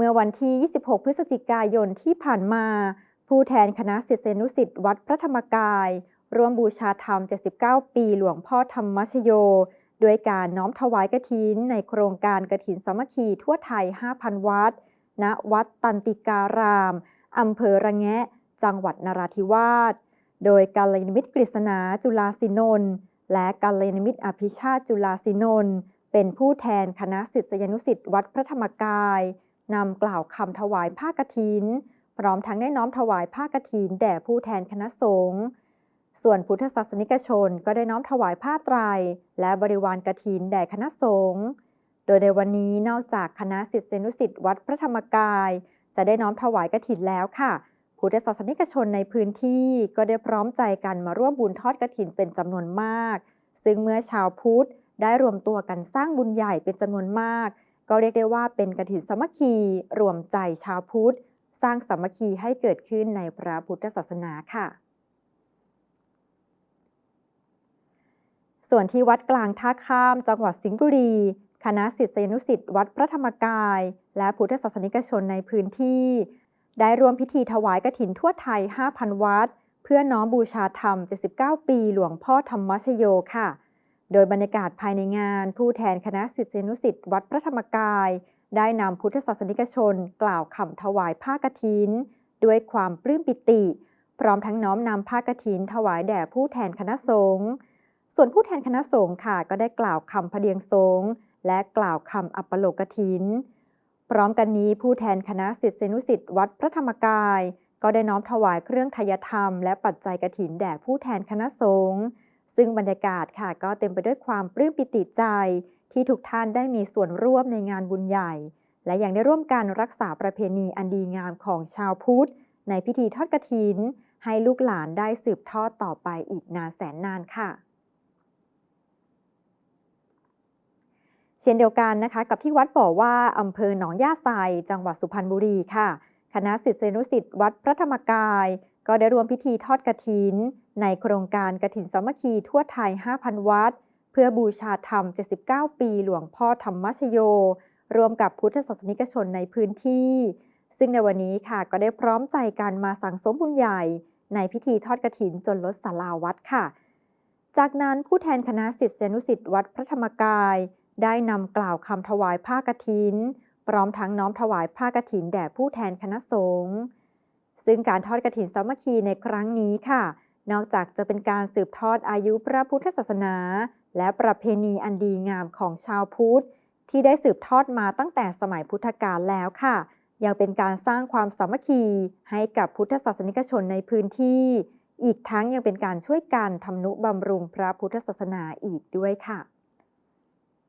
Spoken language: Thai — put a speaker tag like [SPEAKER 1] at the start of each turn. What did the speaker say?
[SPEAKER 1] เมื่อวันที่ 26 พฤศจิกายนที่ผ่านมา ผู้แทนคณะศิษยานุศิษย์วัดพระธรรมกาย ร่วมบูชาธรรม 79 ปีหลวงพ่อธรรมชโย ด้วยการน้อมถวายกฐินในโครงการกฐินสามัคคีทั่วไทย 5,000 วัด ณ วัดตันติการาม อำเภอระแงะ จังหวัดนราธิวาส โดยกาลยานมิตรกฤษณาจุลาสินนท์และกาลยานมิตรอภิชาติจุลาสินนท์เป็นผู้แทนคณะศิษยานุศิษย์วัดพระธรรมกาย นำกล่าวคำถวายผ้ากฐิน พร้อมทั้งได้น้อมถวายผ้ากฐินแด่ผู้แทนคณะสงฆ์ส่วนพุทธศาสนิกชนก็ได้น้อมถวายผ้าไตร และบริวารกฐินแด่คณะสงฆ์โดยในวันนี้นอกจากคณะศิษยานุศิษย์วัดพระธรรมกาย จะได้น้อมถวายกฐินแล้วค่ะพุทธศาสนิกชนในพื้นที่ก็ได้พร้อมใจกันมาร่วมบุญทอดกฐินเป็นจำนวนมาก ซึ่งเมื่อชาวพุทธได้รวมตัวกันสร้างบุญใหญ่เป็นจำนวนมาก ก็เรียกได้ว่าเป็นกฐินสามัคคีรวมใจชาวพุทธ สร้างสามัคคีให้เกิดขึ้นในพระพุทธศาสนาค่ะ ส่วนที่วัดกลางท่าข้ามจังหวัดสิงห์บุรี คณะศิษยานุศิษย์วัดพระธรรมกาย และพุทธศาสนิกชนในพื้นที่ ได้ร่วมพิธีถวายกฐินทั่วไทย 5,000 วัด เพื่อน้อมบูชาธรรม 79 ปีหลวงพ่อธรรมชโยค่ะ โดยบรรยากาศภายในงาน ผู้แทนคณะศิษยานุศิษย์วัดพระธรรมกาย ได้นำพุทธศาสนิกชน กล่าวคำถวายผ้ากฐิน ด้วยความปลื้มปิติ พร้อมทั้งน้อมนำผ้ากฐิน ถวายแด่ผู้แทนคณะสงฆ์ส่วนผู้แทนคณะสงฆ์ค่ะก็ได้กล่าวคำพเดียงสงฆ์และกล่าวคำอัปปโลกฐิน พร้อมกันนี้ผู้แทนคณะศิษยานุศิษย์วัดพระธรรมกาย ก็ได้น้อมถวายเครื่องทยธรรม และปัจจัยกฐินแด่ผู้แทนคณะสงฆ์ ซึ่งบรรยากาศค่ะก็เต็มไปด้วยความปลื้มปิติใจ ที่ทุกท่านได้มีส่วนร่วมในงานบุญใหญ่ และยังได้ร่วมกันรักษาประเพณีอันดีงามของชาวพุทธ ในพิธีทอดกฐิน ให้ลูกหลานได้สืบทอดต่อไปอีกนานแสนนานค่ะ เช่นเดียวกันนะคะ กับที่วัดบ่อว่าอำเภอหนองย่าไซจังหวัดสุพรรณบุรีค่ะ คณะศิษยานุศิษย์วัดพระธรรมกาย ก็ได้รวมพิธีทอดกฐิน ในโครงการกฐินสามัคคีทั่วไทย 5,000 วัด เพื่อบูชาธรรม 79 ปีหลวงพ่อธรรมชโย รวมกับพุทธศาสนิกชนในพื้นที่ ซึ่งในวันนี้ค่ะก็ได้พร้อมใจกันมาสั่งสมบุญใหญ่ ในพิธีทอดกฐินจนล้นศาลาวัดค่ะ จากนั้นผู้แทนคณะศิษยานุศิษย์วัดพระธรรมกาย ได้นำกล่าวคำถวายผ้ากฐิน พร้อมทั้งน้อมถวายผ้ากฐินแด่ผู้แทนคณะสงฆ์ซึ่งการทอดกฐินสามัคคีในครั้งนี้ค่ะ นอกจากจะเป็นการสืบทอดอายุพระพุทธศาสนา และประเพณีอันดีงามของชาวพุทธ ที่ได้สืบทอดมาตั้งแต่สมัยพุทธกาลแล้วค่ะ ยังเป็นการสร้างความสามัคคีให้กับพุทธศาสนิกชนในพื้นที่ อีกทั้งยังเป็นการช่วยกันทำนุบำรุงพระพุทธศาสนาอีกด้วยค่ะ